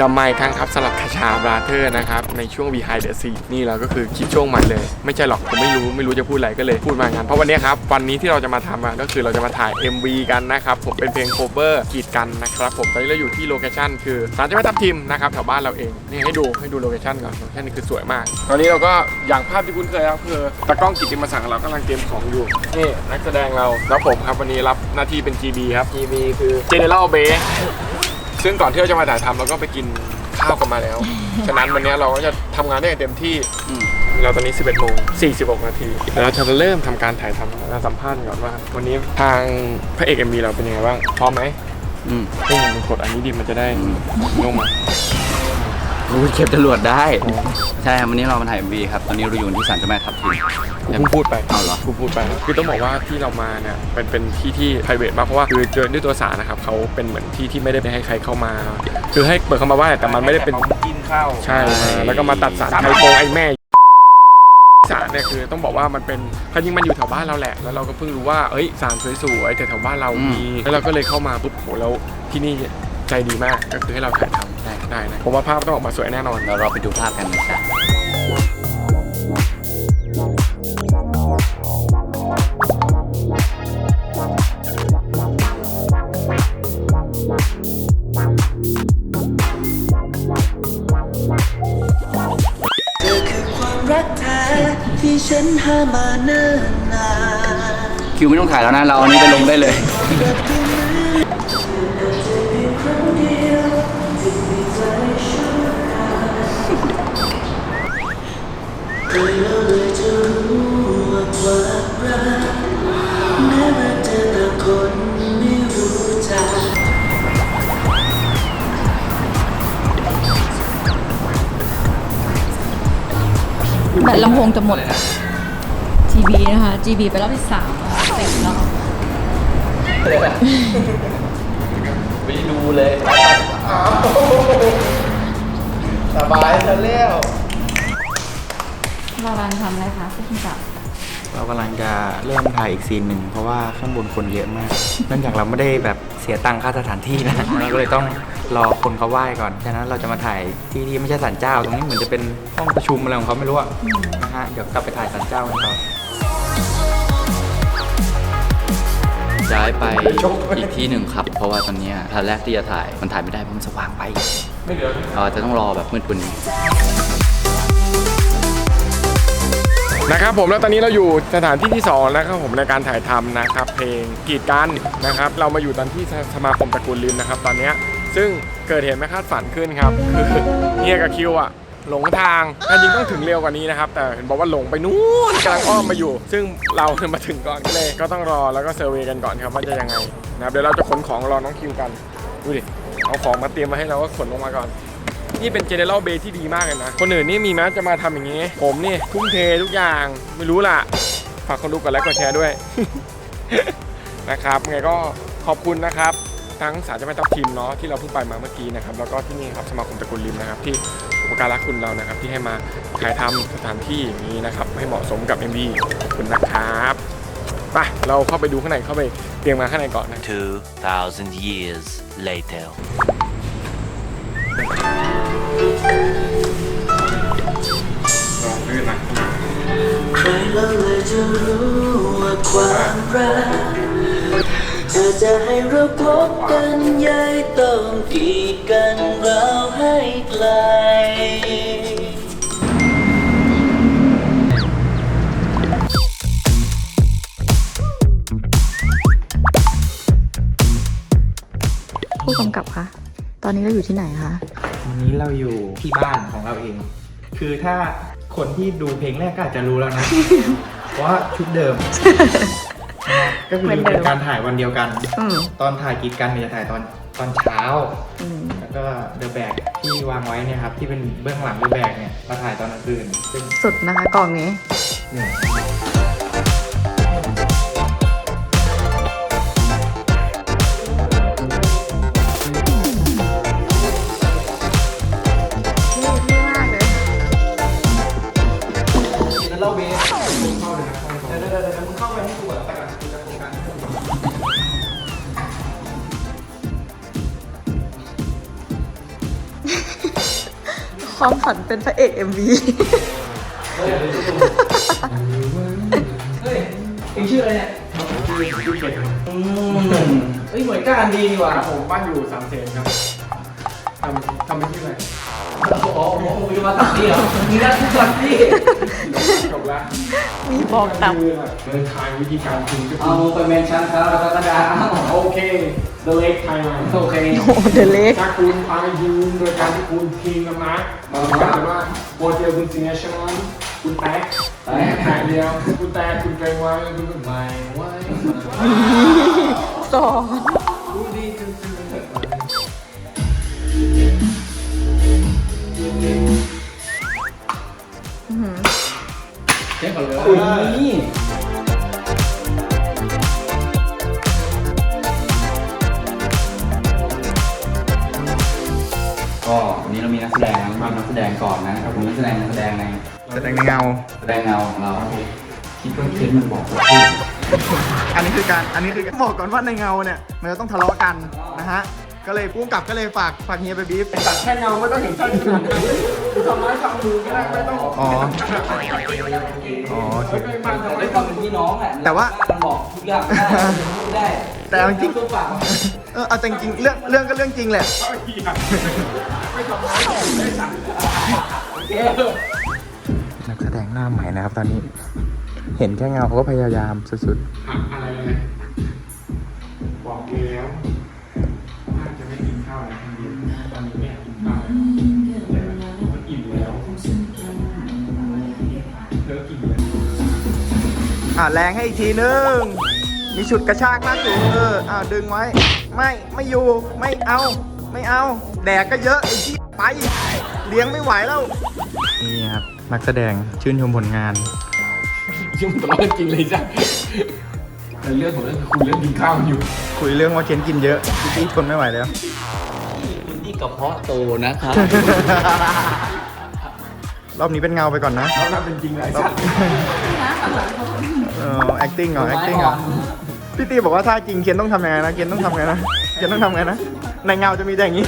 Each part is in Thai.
กับมาอีกครั้งครับสำหรับคาชาบราเธอร์นะครับ ในช่วง Behind the Scene นี่เราก็คือคลิปช่วงใหม่เลย ไม่ใช่หรอกผมไม่รู้ไม่รู้จะพูดอะไรก็เลยพูดมางั้นเพราะวันนี้ครับ วันนี้ที่เราจะมาทำก็คือเราจะมาถ่าย MV กันนะครับ ผมเป็นเพลงโคเวอร์กีดกันนะครับผมตอนนี้เราอยู่ที่โลเคชั่นคือศาลเจ้าแม่ทับทิมนะครับแถวบ้านเราเองนี่ให้ดูให้ดูโลเคชั่นก่อนโลเคชั่นนี่คือสวยมาก ตอนนี้เราก็อย่างภาพที่คุ้นเคยครับคือตากล้องกิตติมศักดิ์เรากำลังเตรียมของอยู่นี่นักแสดงเราแล้วผมครับวันนี้รับหน้าที่เป็น GB ครับ GB คือ General b a s ซึ่งก่อนที่เราจะมาถ่ายทำเราก็ไปกินข้าวกันมาแล้ว ฉะนั้นวันนี้เราก็จะทำงานได้อย่างเต็มที่ เราตอนนี้ 11โมง46 นาทีเดี๋ยวเราจะเริ่มทำการถ่ายทำเราสัมภาษณ์ก่อนว่า วันนี้ทางพระเอก MV เราเป็นยังไงบ้าง พร้อมไหมอืม เฮ้ยมันกดอันนี้ดิมันจะได้ลงมา รู้เก็บจรวดได้ ใช่ครับวันนี้เรามาถ่าย MV ครับ ตอนนี้เราอยู่ที่ศาลเจ้าแม่ทับทิมกูเพิ่งพูดไปเอาเหรอกูพูดไป คือต้องบอกว่าที่เรามาเนี่ยเป็นเป็นที่ที่ private มากเพราะว่าคือด้วยตัวสารนะครับเขาเป็นเหมือนที่ที่ไม่ได้ให้ใครเข้ามา คือให้เปิดเข้ามาไหว้แต่มันไม่ได้เป็นกินข้าวใช่แล้วก็มาตัดสารไทโกงไอ้แม่สารเนี่ยคือต้องบอกว่ามันเป็นความจริงมันอยู่แถวบ้านเราแหละ แล้วเราก็เพิ่งรู้ว่าเอ้ยสารสวยๆแต่แถวบ้านเรามีแล้วเราก็เลยเข้ามาปุ๊บโหแล้วที่นี่ใจดีมากก็คือให้เราถ่ายทำ ได้ได้นะผมว่าภาพต้องออกมาสวยแน่นอน เราเราไปดูภาพกันนะจ๊ะเธอคือความรักแท้ที่ฉันหามาเนิ่นนาน คิวไม่ต้องถ่ายแล้วนะ เราเอาอันนี้ไปลงได้เลย แบตลำโพงจะหมด GB นะคะ GB ไปรอบที่สามเต็มรอบไปดูเลย สบายซะแล้ว เรากำลังทำอะไรคะผู้กำกับเรากำลังจะเริ่มถ่ายอีกซีนหนึ่งเพราะว่าข้างบนคนเยอะมาก เนื่องจากเราไม่ได้แบบเสียตังค่าสถานที่นะ เราก็เลยต้องรอคนเขาไหว้ก่อน ฉะนั้นเราจะมาถ่ายที่ที่ไม่ใช่ศาลเจ้า ตรงนี้เหมือนจะเป็นห้องประชุมอะไรของเขาไม่รู้อะนะฮะ เดี๋ยวกลับไปถ่ายศาลเจ้ากันต่อย้ายไปอีกที่หนึ่งครับ เพราะว่าตอนเนี้ยทันแรกที่จะถ่ายมันถ่ายไม่ได้เพราะมันสว่างไปไม่เหลือเราจะต้องรอแบบมืดกว่านี้ นะครับผมแล้วตอนนี้เราอยู่สถานที่ที่สองนะครับผมในการถ่ายทำนะครับ เพลงกีดกันนะครับ เรามาอยู่ตอนที่สมาคมตระกูลลินนะครับ ตอนนี้ซึ่งเกิดเหตุไม่คาดฝันขึ้นครับ คือเฮียกับคิวอะหลงทางถ้าจริงต้องถึงเร็วกว่านี้นะครับ แต่เห็นบอกว่าหลงไปนู้นกำลังอ้อมมาอยู่ ซึ่งเรามาถึงก่อนก็เลย ก็ต้องรอแล้วก็เซอร์เวยกันก่อนครับว่าจะยังไงนะครับเดี๋ยวเราจะขนของรอน้องคิวกัน ดูดิ เอาของมาเตรียมมาให้เราก็ขนลงมาก่อน นี่เป็น General Bay ที่ดีมากเลยนะ คนอื่นนี่มีไหมจะมาทำอย่างนี้ ผมนี่ทุ่มเททุกอย่างไม่รู้ล่ะ ฝากคนดูกดไลค์กดแชร์ด้วยนะครับไงก็ขอบคุณนะครับ ทั้งสารเจ้าแม่ทัพทีมเนาะที่เราเพิ่งไปมาเมื่อกี้นะครับแล้วก็ที่นี่ครับสมาคมตระกูลริมนะครับที่อุปการะคุณเรานะครับ ที่ให้มาถ่ายทำสถานที่อย่างนี้นะครับ ให้เหมาะสมกับ MV คุณนะครับไปเราเข้าไปดูข้างในเข้าไปเตรียมงาข้างในก่อนนะ2,000 years later. ลองลื่นนะใครแล้วเลยจะรู้ว่าความรักถ้าจะให้เราพบกันยายต้องกีดกันเราให้ไกล ผู้กำกับคะ ตอนนี้เราอยู่ที่ไหนคะ วันนี้เราอยู่ที่บ้านของเราเอง คือถ้าคนที่ดูเพลงแรกก็อาจจะรู้แล้วนะเพราะว่าชุดเดิมนะฮะก็คือเหมือนเดิม เป็นการถ่ายวันเดียวกัน อืมตอนถ่ายกีดกันเนี่ยจะถ่ายตอนตอนเช้า อืมแล้วก็เดอะแบกที่วางไว้เนี่ยครับ ที่เป็นเบื้องหลังเดอะแบกเนี่ยมาถ่ายตอนกลางคืนซึ่งสุดนะคะกล่องนี้ เนี่ย เล่าเบสเข้าเลยนะเดี๋ยวเดี๋ยวเดี๋ยวมึงเข้าไปให้กูก่อนแต่ก่อนกูจะโฟกัสให้มึงก่อนความฝันเป็นพระเอก MV เฮ้ยเองชื่ออะไรเนี่ยชื่อเกตครับอืมเฮ้ยเหน่วยก้านดีนี่หว่าผมบ้านอยู่สามเสนครับทำทำเป็นที่ออะไร โอ้โหมึงจะมาตัดนี่เหรอมึงนัดกูตัดนี่จบแล้วมีบอกต่ำคือแบเดินทางวิธีการพิมพ์ก็คืเอาไปเมนชั่นครับแล้วก็กระดาษโอเค the lake Thailand โอเคโอ้เดเล็กถ้าคุณไปยืนโดยการที่คุณพิมพ์กันนะมันก็จะว่าโปรเจกต์คุณสิงห์ชนะคุณแตกแตกแตกเดียวคุณแตกคุณเกรงไว้คุณก็ไม่ไว้สอน แสดงนักแสดงในแสดงในเงา แสดงเงาของเราคิดว่าเคสมันบอกว่าอันนี้คือการอันนี้คือการบอกก่อนว่าในเงาเนี่ยมันจะต้องทะเลาะกันนะฮะก็เลยพุ่งกลับก็เลยฝากฝากเฮียไปบีฟตัดแค่เงาไม่ต้องเห็นท่าทีคุณทำร้ายทำมือก็ได้ไม่ต้องอ๋ออ๋อโอเคไม่ไม่ทำไอ้ไม่ความเป็นพี่น้องอะแต่ว่ามันบอกทุกอย่างได้พูดได้แต่เอาจริงตัวเปล่าเออเอาจริงๆเรื่องเรื่องก็เรื่องจริงแหละไม่ทำร้ายไม่สั่ง นักแสดงหน้าใหม่นะครับตอนนี้ เห็นแค่เงาเขาก็พยายามสุดหักอะไรเลยบอกแล้วน่าจะไม่กินข้าวนะคนเดียวตอนนี้ไม่อยากกินข้าวแต่มันอิ่มแล้วเธอกินเลยๆอ่าแรงให้อีกทีนึง มีฉุดกระชากมากสูงเอออ่าดึงไว้ ไม่ ไม่อยู่ ไม่เอา ไม่เอา แดกก็เยอะไอ้ที่ไป เลี้ยงไม่ไหวแล้ว นี่ครับ นักแสดงชื่นชมผลงานยุ่งตลอดจริงเลยจ้ะแต่เรื่องของเรื่องคือคุยเรื่องกินข้าวอยู่ คุยเรื่องว่าเคนกินเยอะพี่ตี้ทนไม่ไหวแล้วนี่กระเพาะโตนะครับ รอบนี้เป็นเงาไปก่อนนะแล้วน่าเป็นจริงเลยจ้ะเออ acting เหรอ acting เหรอพี่ตีบอกว่าถ้าจริงเคนต้องทำยังไงนะเคนต้องทำไงนะ เคนต้องทำไงนะ ในเงาจะมีแต่อย่างนี้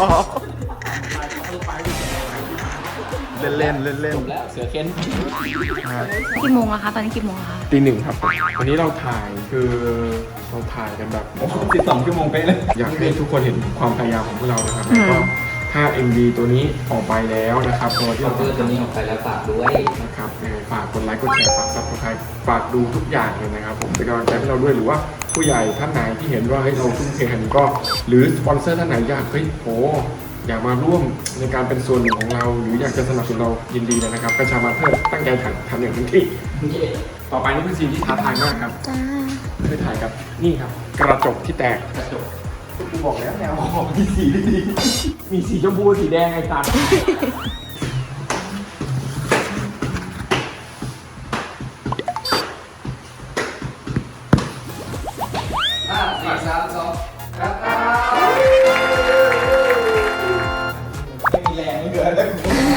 อ๋อเล่นเล่นเล่นเล่นแล้วเสือเค้นกี่โมงอะคะ ตอนนี้กี่โมงอะคะตีหนึ่งครับ วันนี้เราถ่ายคือเราถ่ายกันแบบสิบสองชั่วโมงเป๊ะเลย อยากให้ทุกคนเห็นความพยายามของพวกเรานะครับแล้วก็ถ้า MV ตัวนี้ออกไปแล้วนะครับตัวที่เราเพื่อตัวนี้ออกไปแล้วฝากด้วย นะครับยังไงฝากกดไลค์กดแชร์ฝากซับสไครต์ฝากดูทุกอย่างเลยนะครับ ผมเป็นกำลังใจให้เราด้วยหรือว่าผู้ใหญ่ท่านไหนที่เห็นว่าเฮ้ยเราทุ่มเทขนาดนี้ก็ หรือสปอนเซอร์ท่านไหนอยากเฮ้ยโหอยากมาร่วมในการเป็นส่วนหนึ่งของเรา หรืออยากจะสนับสนุนเรายินดีเลยนะครับประชามาเพื่อตั้งใจทำทำอย่างเต็มที่ ต่อไปนี่เป็นซีนที่ท้าทายมากครับไปถ่ายกับนี่ครับ กระจกที่แตกกระจกกูบอกแล้วแนวของมีสีดีๆมีสีชมพูสีแดงไอ้ตัด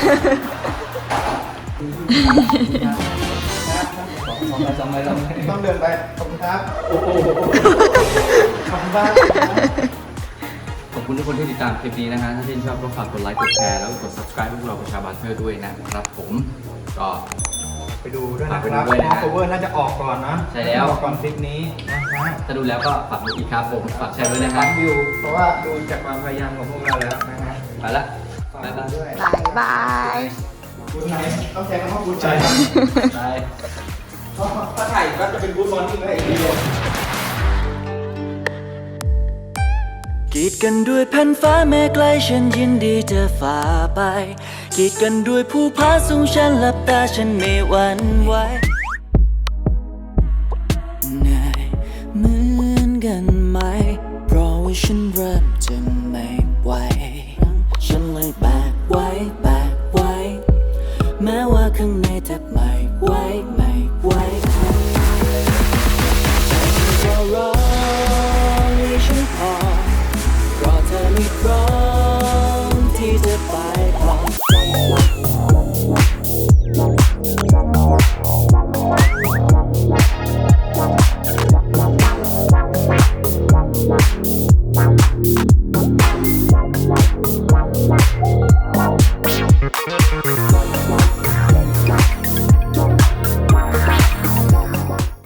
สองไปสองไปสองไปต้องเดินไปขอบคุณครับโอ้โหขอบคุณมากขอบคุณทุกคนที่ติดตามคลิปนี้นะฮะถ้าชื่นชอบก็ฝากกดไลค์กดแชร์แล้วก็กด subscribe พวกเราประชาบันเทอร์ด้วยนะครับผมก็ ไปดูด้วยนะฝากคไปดูรับด้วยนะมอ cover น่าจะออกก่อนนะใช่แล้ว ออกก่อนคลิปนี้นะฮะถ้าดูแล้วก็ฝากดูอีกครับผมฝากแชร์ด้วยนะครัล้าบนวิวเพราะว่าดูจากความพยายามของพวกเราแล้วนะฮะ ไปละฝาก บ๊ายบายด้วยบายบายคุณไหนต้องใช้คำว่าคุณใจไปเพราะถ้าถ่ายก็จะเป็นกู๊ดมอร์นิ่งเลยอีกทีเดียวกีดกันด้วยแผ่นฟ้าแม้ไกลฉันยินดีจะฝ่าไป กีดกันด้วยผู้พาสูงฉันหลับตาฉันไม่หวั่นไหว